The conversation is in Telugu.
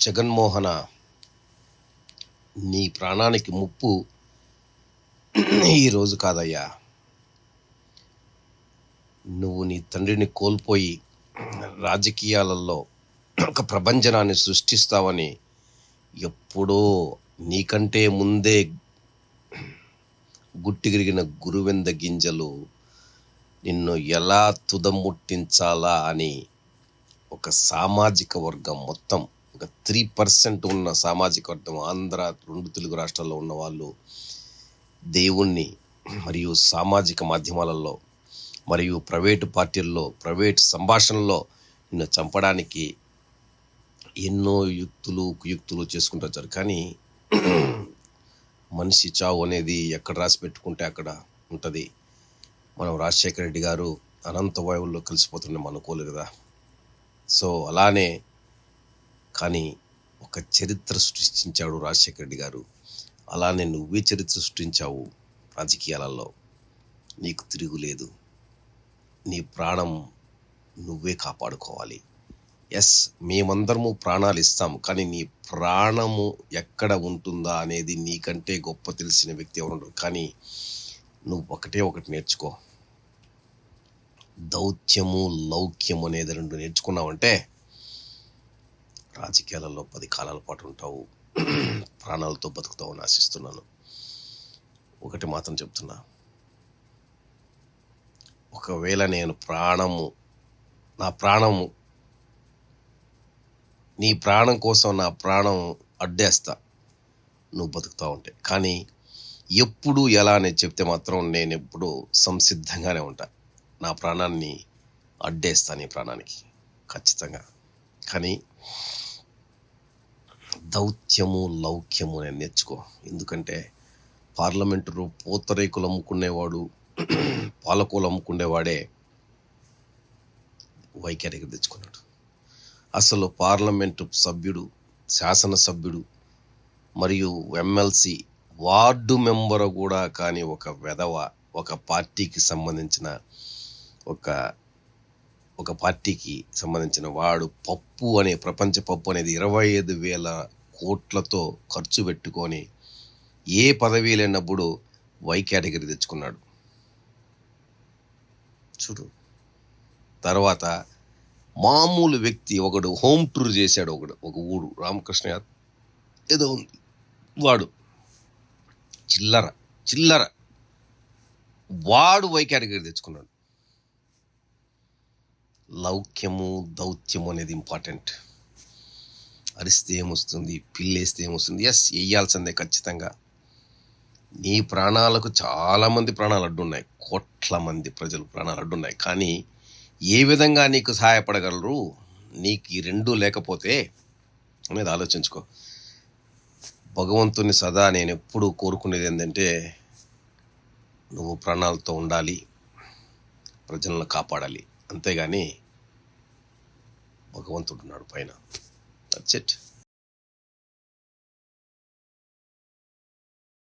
జగన్మోహన నీ ప్రాణానికి ముప్పు ఈరోజు కాదయ్యా. నువ్వు నీ తండ్రిని కోల్పోయి రాజకీయాలలో ఒక ప్రభంజనాన్ని సృష్టిస్తావని ఎప్పుడో నీకంటే ముందే గుట్టిగిరిగిన గురువెంద గింజలు నిన్ను ఎలా తుదముట్టించాలా అని ఒక సామాజిక వర్గం మొత్తం ఒక త్రీ పర్సెంట్ ఉన్న సామాజిక వర్గం ఆంధ్ర రెండు తెలుగు రాష్ట్రాల్లో ఉన్న వాళ్ళు దేవుణ్ణి మరియు సామాజిక మాధ్యమాలలో మరియు ప్రైవేటు పార్టీల్లో ప్రైవేట్ సంభాషణలో నిన్ను చంపడానికి ఎన్నో యుక్తులు కుయుక్తులు చేసుకుంటూ వచ్చారు. కానీ మనిషి చావు అనేది ఎక్కడ రాసి పెట్టుకుంటే అక్కడ ఉంటుంది. మనం రాజశేఖర రెడ్డి గారు అనంత వాయువుల్లో కలిసిపోతుండే అనుకోలేదు కదా. సో అలానే కానీ ఒక చరిత్ర సృష్టించాడు రాజశేఖర రెడ్డి గారు. అలానే నువ్వే చరిత్ర సృష్టించావు రాజకీయాలలో. నీకు తిరుగులేదు నీ ప్రాణం నువ్వే కాపాడుకోవాలి. ఎస్ మేమందరము ప్రాణాలు ఇస్తాము కానీ నీ ప్రాణము ఎక్కడ ఉంటుందా అనేది నీకంటే గొప్ప తెలిసిన వ్యక్తి ఎవరు కానీ నువ్వు ఒకటే ఒకటి నేర్చుకో. దౌత్యము లౌక్యము అనేది రెండు నేర్చుకున్నావంటే రాజకీయాలలో పది కాలాల పాటు ఉంటావు. ప్రాణాలతో బతుకుతావు అని ఆశిస్తున్నాను. ఒకటి మాత్రం చెప్తున్నా. ఒకవేళ నేను ప్రాణము నా ప్రాణము నీ ప్రాణం కోసం నా ప్రాణం అడ్డేస్తా. నువ్వు బతుకుతా ఉంటే కానీ ఎప్పుడు ఎలా అని చెప్తే మాత్రం నేను ఎప్పుడు సంసిద్ధంగానే ఉంటా. నా ప్రాణాన్ని అడ్డేస్తా నీ ప్రాణానికి. ఖచ్చితంగా. కానీ దౌత్యము లౌక్యము నేను నేర్చుకో. ఎందుకంటే పార్లమెంటు పూతరేకులు అమ్ముకునేవాడు పాలకూలు అమ్ముకునేవాడే వైఖరికి తెచ్చుకున్నాడు. అసలు పార్లమెంటు సభ్యుడు శాసనసభ్యుడు మరియు ఎమ్మెల్సీ వార్డు మెంబర్ కూడా కానీ ఒక వెధవ ఒక పార్టీకి సంబంధించిన ఒక ఒక పార్టీకి సంబంధించిన వాడు పప్పు అనే ప్రపంచ పప్పు అనేది ఇరవై ఐదు వేల కోట్లతో ఖర్చు పెట్టుకొని ఏ పదవి లేనప్పుడు వై కేటగిరీ తెచ్చుకున్నాడు. చూడు. తర్వాత మామూలు వ్యక్తి ఒకడు హోమ్ టూర్ చేశాడు ఒకడు ఒక ఊరు రామకృష్ణ ఏదో ఉంది. వాడు చిల్లర చిల్లర. వాడు వై కేటగిరీ తెచ్చుకున్నాడు. లౌక్యము దౌత్యము అనేది ఇంపార్టెంట్ అరిస్తే ఏమొస్తుంది? పిల్లేస్తే ఏమొస్తుంది? ఎస్ వేయాల్సిందే ఖచ్చితంగా. నీ ప్రాణాలకు చాలామంది ప్రాణాలు అడ్డున్నాయి. కోట్ల మంది ప్రజలు ప్రాణాలు అడ్డున్నాయి. కానీ ఏ విధంగా నీకు సహాయపడగలరు? నీకు ఈ రెండు లేకపోతే అనేది ఆలోచించుకో. భగవంతుని సదా నేను ఎప్పుడు కోరుకునేది ఏంటంటే నువ్వు ప్రాణాలతో ఉండాలి. ప్రజలను కాపాడాలి. అంతేగాని భగవంతుడు ఉన్నాడు పైన. That's it.